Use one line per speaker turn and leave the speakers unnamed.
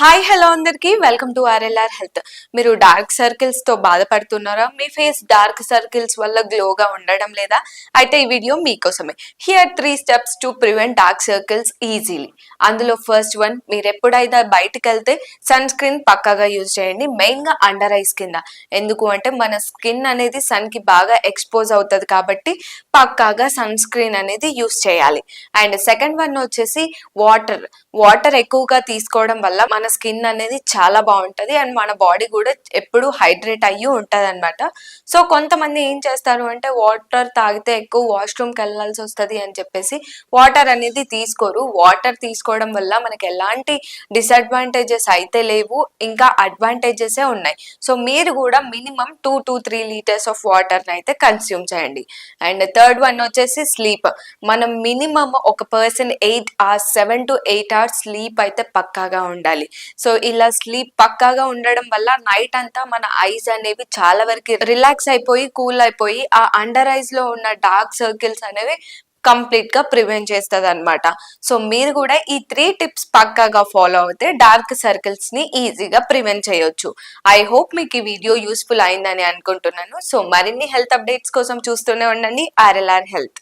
Hi hello అందరికి. Welcome to RLR health మీరు dark సర్కిల్స్తో బాధపడుతున్నారా? మీ ఫేస్ డార్క్ సర్కిల్స్ వల్ల గ్లోగా ఉండడం లేదా? అయితే ఈ వీడియో మీకోసమే. Here three steps to prevent dark circles easily అందులో ఫస్ట్ వన్ మీరు ఎప్పుడైనా బయటకు వెళ్తే సన్ స్క్రీన్ పక్కాగా యూజ్ చేయండి. మెయిన్గా అండర్ ఐస్ కింద. ఎందుకు అంటే మన స్కిన్ అనేది సన్కి బాగా ఎక్స్పోజ్ అవుతుంది కాబట్టి పక్కాగా సన్ స్క్రీన్ అనేది యూజ్ చేయాలి. అండ్ సెకండ్ వన్ వచ్చేసి వాటర్ వాటర్ ఎక్కువగా తీసుకోవడం వల్ల మన స్కిన్ అనేది చాలా బాగుంటది. అండ్ మన బాడీ కూడా ఎప్పుడు హైడ్రేట్ అయ్యి ఉంటుంది అనమాట సో కొంతమంది ఏం చేస్తారు అంటే వాటర్ తాగితే ఎక్కువ వాష్రూమ్కి వెళ్ళాల్సి వస్తుంది అని చెప్పేసి వాటర్ అనేది తీసుకోరు. వాటర్ తీసుకోవడం వల్ల మనకి ఎలాంటి డిసడ్వాంటేజెస్ అయితే లేవు ఇంకా అడ్వాంటేజెస్ ఉన్నాయి. సో మీరు కూడా minimum two to three litres of water అయితే కన్స్యూమ్ చేయండి. అండ్ థర్డ్ వన్ వచ్చేసి స్లీప్. మనం మినిమం ఒక person eight hours seven to eight hours sleep అయితే పక్కాగా ఉండాలి. సో ఇలా స్లీప్ పక్కాగా ఉండడం వల్ల నైట్ అంతా మన ఐస్ అనేవి చాలా వరకు రిలాక్స్ అయిపోయి కూల్ అయిపోయి ఆ అండర్ ఐస్లో ఉన్న డార్క్ సర్కిల్స్ అనేవి కంప్లీట్గా ప్రివెంట్ చేస్తుంది అనమాట సో మీరు కూడా ఈ త్రీ టిప్స్ పక్కాగా ఫాలో అవుతే డార్క్ సర్కిల్స్ని ఈజీగా ప్రివెంట్ చేయొచ్చు. ఐ హోప్ మీకు ఈ వీడియో యూస్ఫుల్ అయిందని అనుకుంటున్నాను. సో మరిన్ని హెల్త్ అప్డేట్స్ కోసం చూస్తూనే ఉండండి. RLR health